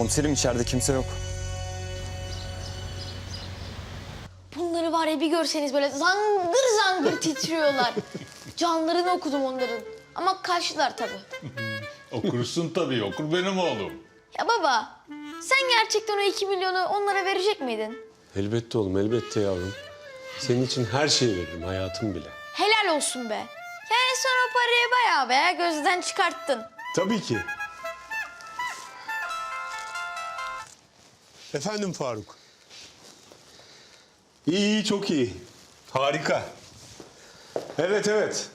Komiserim içeride kimse yok. Bunları var ya bir görseniz böyle zangır zangır titriyorlar. Canlarını okudum onların. Ama kaçtılar tabii. Okursun tabii, okur benim oğlum. Ya baba, sen gerçekten o iki milyonu onlara verecek miydin? Elbette oğlum, elbette yavrum. Senin için her şeyi veririm, hayatım bile. Helal olsun be. Yani sen o parayı bayağı bayağı gözden çıkarttın. Tabii ki. Efendim Faruk. İyi, iyi, çok iyi. Harika. Evet, evet.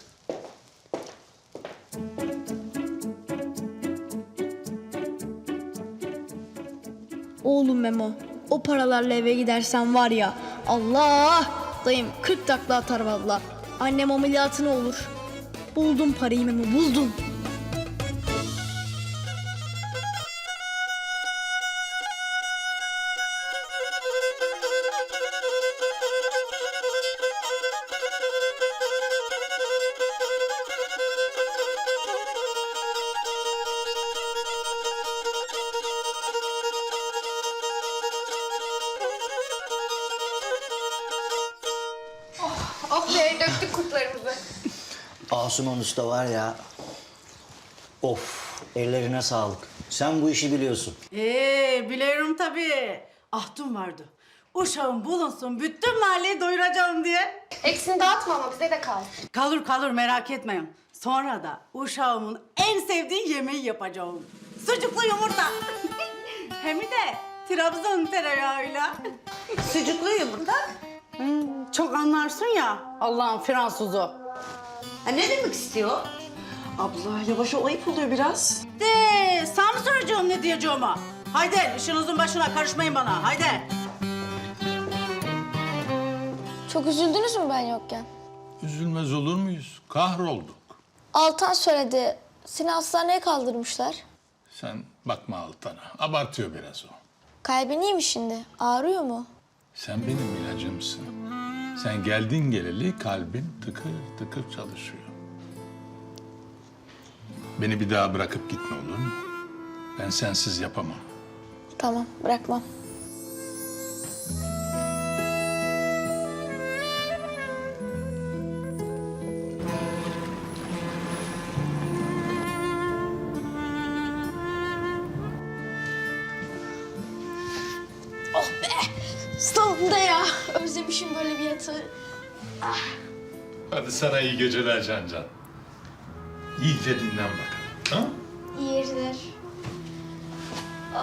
Oğlum Memo, o paralarla eve gidersen var ya, Allah! Dayım 40 takla atar valla. Annem ameliyatına olur. Buldum parayı Memo, buldum. Döktük kurtlarımızı. Asuman Usta var ya. Of ellerine sağlık. Sen bu işi biliyorsun. Ee, biliyorum tabii. Ahtım vardı. Uşağım bulunsun, bütün mahalleyi doyuracağım diye. Eksini dağıtma ama bize de kal. Kalır kalır merak etmeyin. Sonra da uşağımın en sevdiği yemeği yapacağım. Sucuklu yumurta. Hem de Trabzon tereyağıyla. Sucuklu yumurta? Hmm, çok anlarsın ya Allah'ın Fransuzu. Ha, ne demek istiyor? Abla yavaş ol ayıp oluyor biraz. De, sana mı soracağım ne diyeceğimi? Haydi işinizin başına karışmayın bana haydi. Çok üzüldünüz mü ben yokken? Üzülmez olur muyuz? Kahrolduk. Altan söyledi. Seni hastaneye kaldırmışlar. Sen bakma Altan'a. Abartıyor biraz o. Kalbin iyi mi şimdi? Ağrıyor mu? Sen benim ilacımsın. Sen geldin geleli kalbin tıkır tıkır çalışıyor. Beni bir daha bırakıp gitme olur mu? Ben sensiz yapamam. Tamam bırakmam. Sonunda ya. Özlemişim böyle bir yatağı. Hadi sana iyi geceler Can Can. İyice dinlen bakalım. Ha? İyi geceler. Bu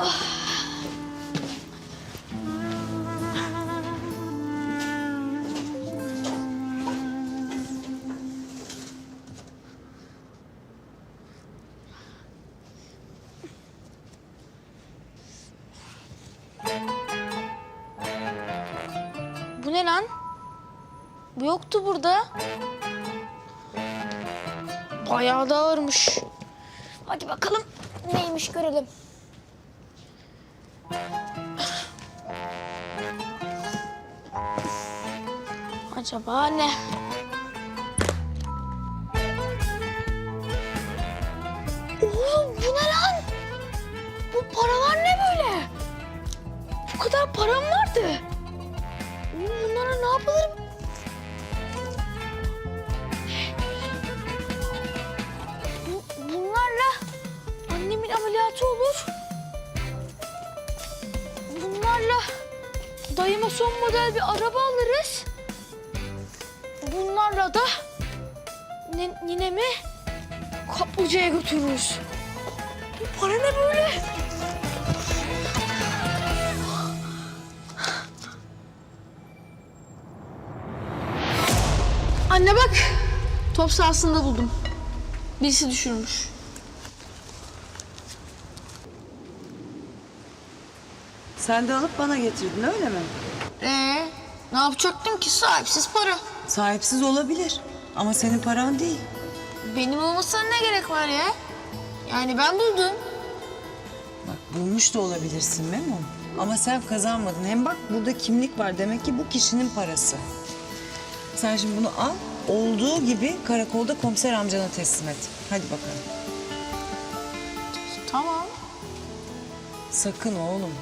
Yoktu burada. Bayağı da ağırmış. Hadi bakalım neymiş görelim. Acaba ne? Oğlum bu ne lan? Bu paralar ne böyle? Bu kadar param vardı. Bunlara ne yapılır? Ameliyatı olur. Bunlarla dayıma son model bir araba alırız. Bunlarla da ne, ninemi kaplıcaya götürürüz. Bu para ne böyle? Anne bak. Top sahasında buldum. Birisi düşürmüş. Sen de alıp bana getirdin öyle mi? Ee, ne yapacaktım ki sahipsiz para? Sahipsiz olabilir ama senin paran değil. Benim olmasına ne gerek var ya? Yani ben buldum. Bak bulmuş da olabilirsin Memo. Ama sen kazanmadın. Hem bak burada kimlik var. Demek ki bu kişinin parası. Sen şimdi bunu al. Olduğu gibi karakolda komiser amcana teslim et. Hadi bakalım. Tamam. Sakın oğlum.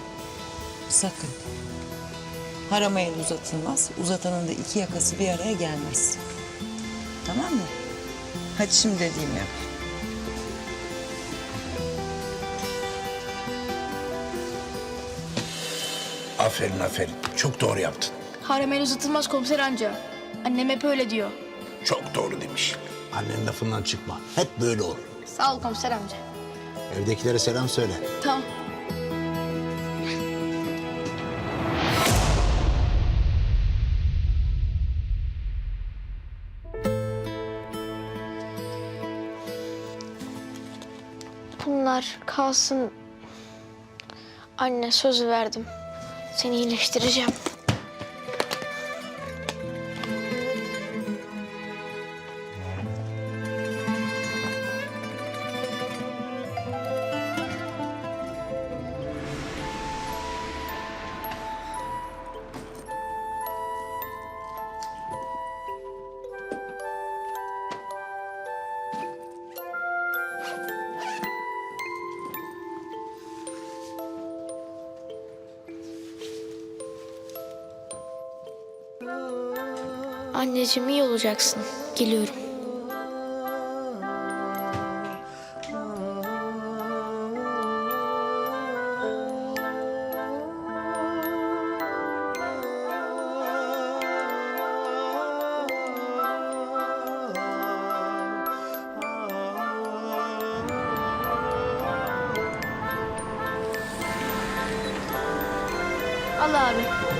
Sakın. Harama el uzatılmaz. Uzatanın da iki yakası bir araya gelmez. Tamam mı? Hadi şimdi dediğimi yap. Aferin aferin. Çok doğru yaptın. Harem el uzatılmaz komiser anca. Annem hep öyle diyor. Çok doğru demiş. Annenin lafından çıkma. Hep böyle olur. Sağ ol komiser amca. Evdekilere selam söyle. Tamam. Bunlar kalsın. Anne söz verdim. Seni iyileştireceğim. Anneciğim iyi olacaksın. Geliyorum. Al abi.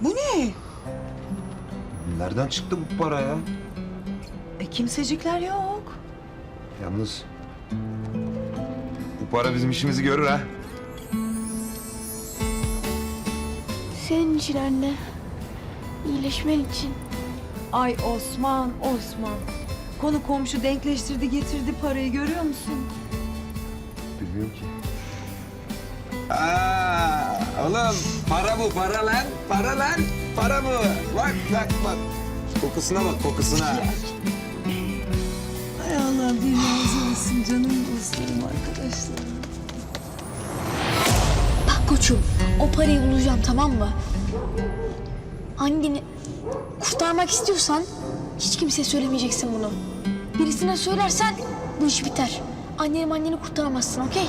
Bu ne? Nereden çıktı bu para ya? E, kimsecikler yok. Yalnız bu para bizim işimizi görür ha. Senin için anne. İyileşmen için. Ay Osman, Osman. Konu komşu denkleştirdi getirdi parayı görüyor musun? Bilmiyorum ki. Aa, oğlum para bu para lan. Para lan. Para bu. Bak bak bak. Kokusuna bak kokusuna. Ay Allah bir razı olsun canım dostlarım arkadaşlarım. Bak koçum o parayı bulacağım tamam mı? Anneni kurtarmak istiyorsan hiç kimseye söylemeyeceksin bunu. Birisine söylersen bu iş biter. Anneni anneni kurtaramazsın okey?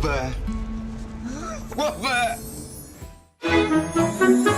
Oh be. Oh be.